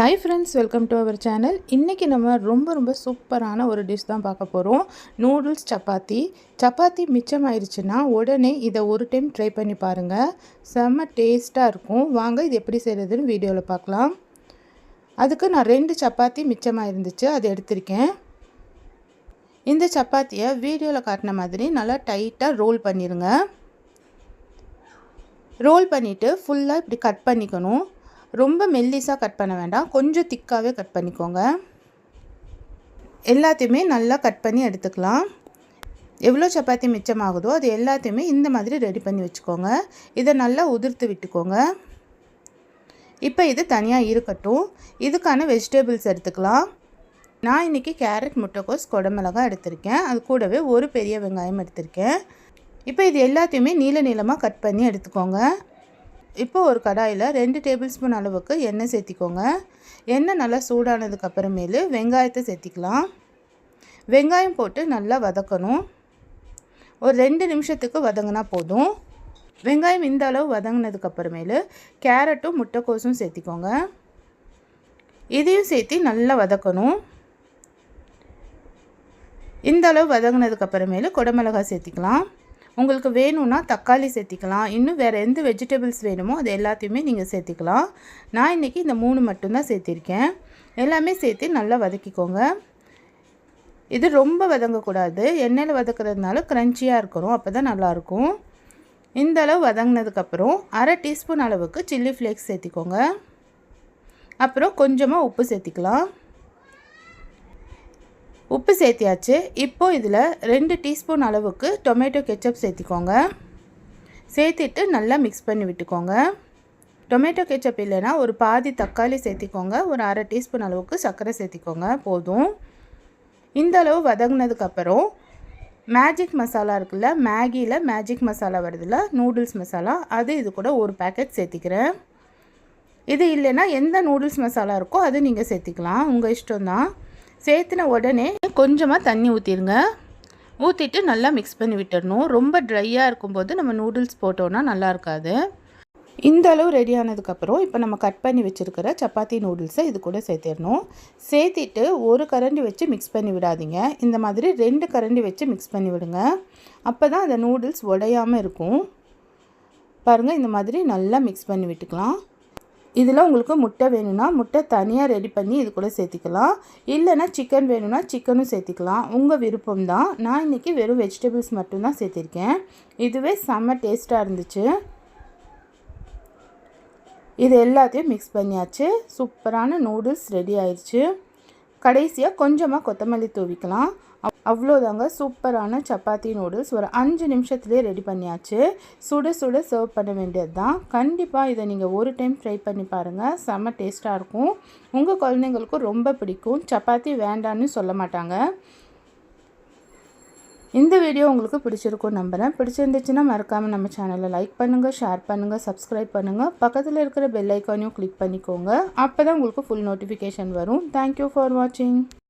Hi friends welcome to our channel இன்றைக்கி நம்ம ரொம்ப ரொம்ப சூப்பரான ஒரு டிஷ் தான் பார்க்க போகிறோம் நூடுல்ஸ் சப்பாத்தி. சப்பாத்தி மிச்சம் ஆயிடுச்சுன்னா உடனே இதை ஒரு டைம் ட்ரை பண்ணி பாருங்கள் செம்ம டேஸ்ட்டாக இருக்கும். வாங்க இது எப்படி செய்கிறதுன்னு வீடியோவில் பார்க்கலாம். அதுக்கு நான் ரெண்டு சப்பாத்தி மிச்சமாக இருந்துச்சு அது எடுத்திருக்கேன். இந்த சப்பாத்தியை வீடியோவில் காட்டின மாதிரி நல்லா டைட்டாக ரோல் பண்ணிடுங்க ரோல் பண்ணிவிட்டு ஃபுல்லாக இப்படி கட் பண்ணிக்கணும். ரொம்ப மெல்லிஸாக கட் பண்ண வேண்டாம். கொஞ்சம் திக்காகவே கட் பண்ணிக்கோங்க. எல்லாத்தையுமே நல்லா கட் பண்ணி எடுத்துக்கலாம். எவ்வளோ சப்பாத்தி மிச்சமாகுதோ அது எல்லாத்தையுமே இந்த மாதிரி ரெடி பண்ணி வச்சுக்கோங்க. இதை நல்லா உதிர்த்து விட்டுக்கோங்க. இப்போ இது தனியாக இருக்கட்டும். இதுக்கான வெஜிடபிள்ஸ் எடுத்துக்கலாம். நான் இன்றைக்கி கேரட் முட்டைக்கோஸ் குடமிளகா எடுத்திருக்கேன். அது கூடவே ஒரு பெரிய வெங்காயம் எடுத்திருக்கேன். இப்போ இது எல்லாத்தையுமே நீள நீளமாக கட் பண்ணி எடுத்துக்கோங்க. இப்போ ஒரு கடாயில் ரெண்டு டேபிள் ஸ்பூன் அளவுக்கு எண்ணெய் சேர்த்திக்கோங்க. எண்ணெய் நல்லா சூடானதுக்கு அப்புறமேலு வெங்காயத்தை சேர்த்திக்கலாம். வெங்காயம் போட்டு நல்லா வதக்கணும். ஒரு ரெண்டு நிமிஷத்துக்கு வதங்கினா போதும். வெங்காயம் இந்த அளவு வதங்கினதுக்கு அப்புறமேலு கேரட்டும் முட்டைக்கோஸும் சேர்த்திக்கோங்க. இதையும் சேர்த்து நல்லா வதக்கணும். இந்த அளவு வதங்கினதுக்கு அப்புறமேலு குடமிளகாய் சேர்த்திக்கலாம். உங்களுக்கு வேணும்னா தக்காளி சேர்த்திக்கலாம். இன்னும் வேறு எந்த வெஜிடபிள்ஸ் வேணுமோ அது எல்லாத்தையுமே நீங்கள் சேர்த்திக்கலாம். நான் இன்றைக்கி இந்த மூணு மட்டும்தான் சேர்த்திருக்கேன். எல்லாமே சேர்த்து நல்லா வதக்கிக்கோங்க. இது ரொம்ப வதங்கக்கூடாது. எண்ணெயில் வதக்கிறதுனால க்ரன்ச்சியாக இருக்கணும். அப்போ தான் நல்லாயிருக்கும். இந்த அளவு வதங்கினதுக்கப்புறம் அரை டீஸ்பூன் அளவுக்கு சில்லி ஃப்ளேக்ஸ் சேர்த்திக்கோங்க. அப்புறம் கொஞ்சமாக உப்பு சேர்த்திக்கலாம். உப்பு சேர்த்தியாச்சு. இப்போது இதில் ரெண்டு டீஸ்பூன் அளவுக்கு டொமேட்டோ கெச்சப் சேர்த்திக்கோங்க. சேர்த்திட்டு நல்லா மிக்ஸ் பண்ணி விட்டுக்கோங்க. டொமேட்டோ கெச்சப் இல்லைன்னா ஒரு பாதி தக்காளி சேர்த்திக்கோங்க. ஒரு அரை டீஸ்பூன் அளவுக்கு சர்க்கரை சேர்த்திக்கோங்க. போதும். இந்த அளவு வதங்கினதுக்கப்புறம் மேஜிக் மசாலா இருக்குல்ல மேகியில் மேஜிக் மசாலா வருதுல்ல நூடுல்ஸ் மசாலா அது இது கூட ஒரு பேக்கெட் சேர்த்திக்கிறேன். இது இல்லைன்னா எந்த நூடுல்ஸ் மசாலா இருக்கோ அது நீங்கள் சேர்த்திக்கலாம். உங்கள் இஷ்டம்தான். சேர்த்துன உடனே கொஞ்சமாக தண்ணி ஊற்றிடுங்க ஊற்றிட்டு நல்லா மிக்ஸ் பண்ணி விட்டுடணும் ரொம்ப ட்ரையாக இருக்கும்போது நம்ம நூடுல்ஸ் போட்டோன்னா நல்லா இருக்காது. இந்த அளவு ரெடி ஆனதுக்கப்புறம் இப்போ நம்ம கட் பண்ணி வச்சுருக்கிற சப்பாத்தி நூடுல்ஸை இது கூட சேர்த்திடணும். சேர்த்திட்டு ஒரு கரண்டி வச்சு மிக்ஸ் பண்ணி விடாதீங்க. இந்த மாதிரி ரெண்டு கரண்டி வச்சு மிக்ஸ் பண்ணி விடுங்க. அப்போ தான் அந்த நூடுல்ஸ் உடையாமல் இருக்கும். பாருங்கள் இந்த மாதிரி நல்லா மிக்ஸ் பண்ணி விட்டுக்கலாம். இதில் உங்களுக்கு முட்டை வேணும்னா முட்டை தனியாக ரெடி பண்ணி இது கூட சேர்த்திக்கலாம். இல்லைனா சிக்கன் வேணும்னா சிக்கனும் சேர்த்திக்கலாம். உங்கள் விருப்பம் தான். நான் இன்றைக்கி வெறும் வெஜிடபிள்ஸ் மட்டும்தான் சேர்த்திருக்கேன். இதுவே செம்ம டேஸ்ட்டாக இருந்துச்சு. இது எல்லாத்தையும் மிக்ஸ் பண்ணியாச்சு. சூப்பரான நூடுல்ஸ் ரெடி ஆயிடுச்சு கடைசியாக கொஞ்சமாக கொத்தமல்லி தூவிக்கலாம். அவ்வளோதாங்க. சூப்பரான சப்பாத்தி நூடுல்ஸ். ஒரு அஞ்சு நிமிஷத்துலேயே ரெடி பண்ணியாச்சு. சுட சுட சர்வ் பண்ண வேண்டியது தான் கண்டிப்பாக இதை நீங்கள் ஒரு டைம் ட்ரை பண்ணி பாருங்கள் செம்ம டேஸ்ட்டாக இருக்கும். உங்கள் குழந்தைங்களுக்கும் ரொம்ப பிடிக்கும். சப்பாத்தி வேண்டான்னு சொல்ல மாட்டாங்க. இந்த வீடியோ உங்களுக்கு பிடிச்சிருக்கும் நம்புகிறேன் பிடிச்சிருந்துச்சுன்னா மறக்காமல் நம்ம சேனலை லைக் பண்ணுங்கள் ஷேர் பண்ணுங்கள் சப்ஸ்கிரைப் பண்ணுங்கள் பக்கத்தில் இருக்கிற பெல் ஐக்கானையும் கிளிக் பண்ணிக்கோங்க. அப்போ தான் உங்களுக்கு ஃபுல் நோட்டிஃபிகேஷன் வரும். தேங்க்யூ ஃபார் வாட்சிங்